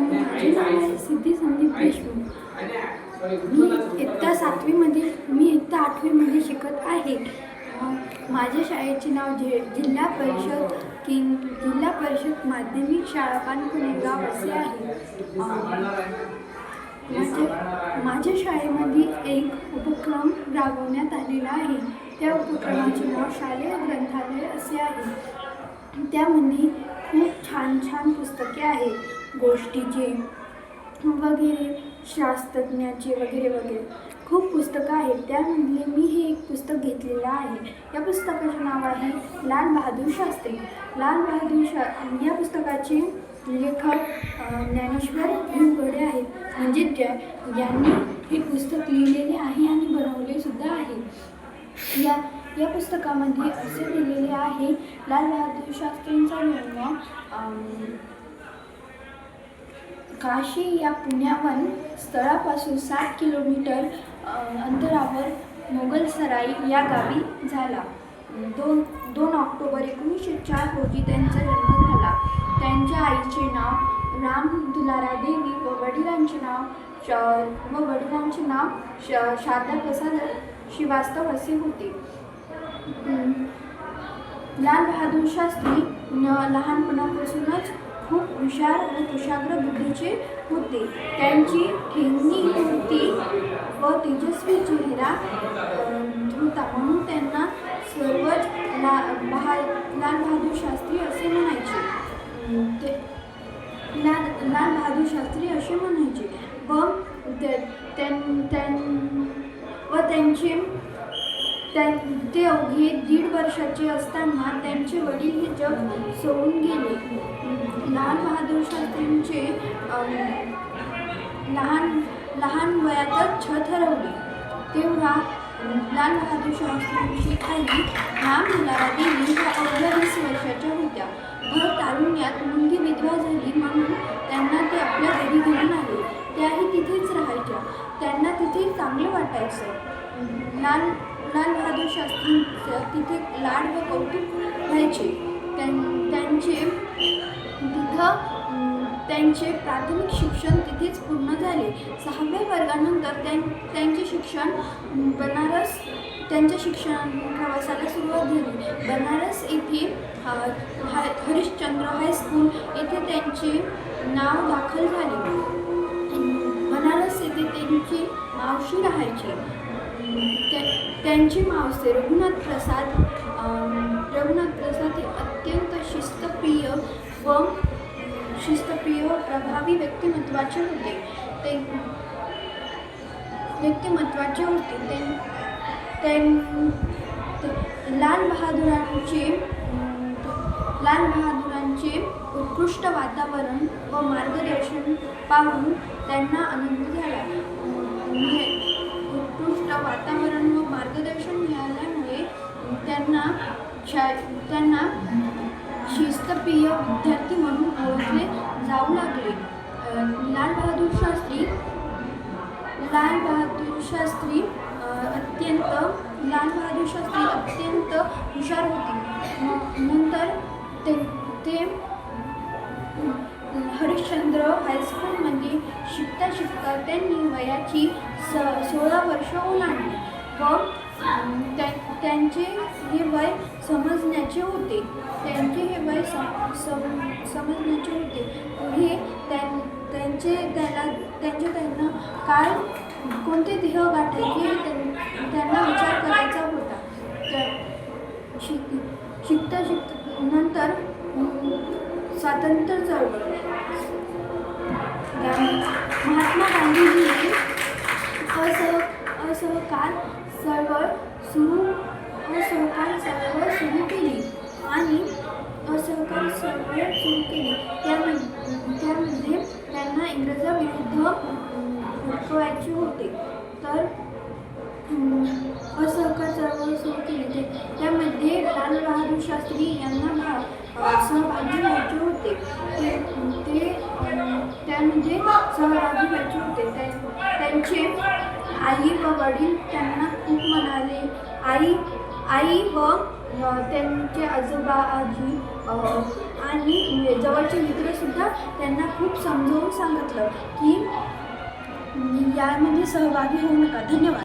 माझे नाव आहे सिद्धी संदीप देशमुख. मी इयत्ता सातवीमध्ये मी इयत्ता आठवीमध्ये शिकत आहे. माझ्या शाळेचे नाव जे जिल्हा परिषद किंग जिल्हा परिषद माध्यमिक शाळा पानकुणे गाव असे आहे. माझ्या माझ्या शाळेमध्ये एक उपक्रम राबवण्यात आलेला आहे. त्या उपक्रमाचे नाव शालेय ग्रंथालय असे आहे. त्यामध्ये खूप छान छान पुस्तके आहेत. गोष्टीचे वगैरे शास्त्रज्ञाचे वगैरे वगैरे. खूप पुस्तकं आहेत. त्यामधले मी हे एक पुस्तक घेतलेलं आहे. या पुस्तकाचे नाव आहे लाल बहादूर शास्त्री. लाल बहादूर शा या पुस्तकाचे लेखक ज्ञानेश्वर भिवगडे आहेत. म्हणजे ज्या यांनी हे पुस्तक लिहिलेले आहे आणि बनवले सुद्धा आहे. या या पुस्तकामध्ये असे लिहिलेले आहे लाल बहादूर शास्त्रींचा जन्म काशी या पुण्यावन स्थळापासून सात किलोमीटर अंतरावर मोगलसराई या गावी झाला. दोन दोन ऑक्टोबर एकोणीसशे चार रोजी त्यांचा जन्म झाला. त्यांच्या आईचे नाव राम दुलारा देवी व वडिलांचे नाव श व वडिलांचे नाव श शारदा प्रसाद श्रीवास्तव असे होते. लाल बहादूर शास्त्री लहानपणापासूनच खूप हुशार व कुशाग्र बुद्धीचे होते. त्यांची ठेंगणी होती व तेजस्वी चेहरा होता म्हणून त्यांना सर्वच ला बहा लाल बहादूर शास्त्री असे म्हणायचे. ते लाल लाल बहादूर शास्त्री असे म्हणायचे. व त्यां- त्यां- व त्यांचे त्या- ते अवघे दीड वर्षाचे असताना त्यांचे वडील हे जग सोडून गेले. लहान बहादूर शास्त्रींचे लहान लहान वयातच छत हरवली. तेव्हा लाल बहादूर शास्त्रींची आई राम मुलाला देवी ह्या अवघ्या वीस वर्षाच्या होत्या. भर तारुण्यात मुलगी विधवा झाली म्हणून त्यांना ते आपल्या घरी घेऊन आले. त्याही तिथेच राहायच्या. त्यांना तिथे चांगलं वाटायचं. लाल लाल बहादूर शास्त्रींचं तिथे लाड व कौतुक व्हायचे. त्यां- त्यांचे तिथं त्यांचे प्राथमिक शिक्षण तिथेच पूर्ण झाले. सहाव्या वर्गानंतर त्यां त्यांचे शिक्षण बनारस त्यांच्या शिक्षण प्रवासाला सुरुवात झाली. बनारस येथे हाय हरिश्चंद्र हायस्कूल येथे त्यांचे नाव दाखल झाले. ते त्यांची मावशी राहायची. त्या- त्यांचे मावसे रघुनाथ प्रसाद रघुनाथ प्रसाद हे अत्यंत शिस्तप्रिय व शिस्तप्रिय व प्रभावी व्यक्तिमत्वाचे होते. ते व्यक्तिमत्वाचे होते. ते त्यां- लाल बहादुरांचे लाल बहादूर चे उत्कृष्ट वातावरण व मार्गदर्शन पाहून त्यांना आनंद झाला. म्हणजे उत्कृष्ट वातावरण व मार्गदर्शन मिळाल्यामुळे त्यांना शा त्यांना शिस्तप्रिय विद्यार्थी म्हणून ओळखले जाऊ लागले. लाल बहादूर शास्त्री लाल बहादूर शास्त्री अत्यंत लाल बहादूर शास्त्री अत्यंत हुशार होते. मग नंतर ते ते हरिश्चंद्र हायस्कूलमध्ये शिकता शिकता त्यांनी वयाची स सोळा वर्ष ओलांडली व त्या त्यांचे हे वय समजण्याचे होते. त्यांचे हे वय सम सम समजण्याचे होते. हे त्यां त्यांचे त्याला त्यांचे त्यांना काय कोणते ध्येय गाठायचे हे त्यां- त्यांना विचार करायचा होता. तर शिक शिकता शिकता नंतर स्वातंत्र्य चळवळ. महात्मा गांधीजींनी असह असहकार चळवळ सुरू असहकार चळवळ सुरू केली आणि असहकार चळवळ सुरू केली. त्यामध्ये त्यामध्ये त्यांना इंग्रजाविरुद्ध अं, होते. तर असं असहकार चळवळ सुरू केली ते त्यामध्ये लाल बहादूर शास्त्री यांना भा अं, सहभागी व्हायचे होते ते ते अं, त्यामध्ये सहभागी व्हायचे होते. त्यांचे आई व वडील त्यांना खूप म्हणाले आई आई व त्यांचे आजोबा आजी आणि जवळचे मित्रसुद्धा त्यांना खूप समजावून सांगितलं की यामध्ये सहभागी होऊ नका. धन्यवाद.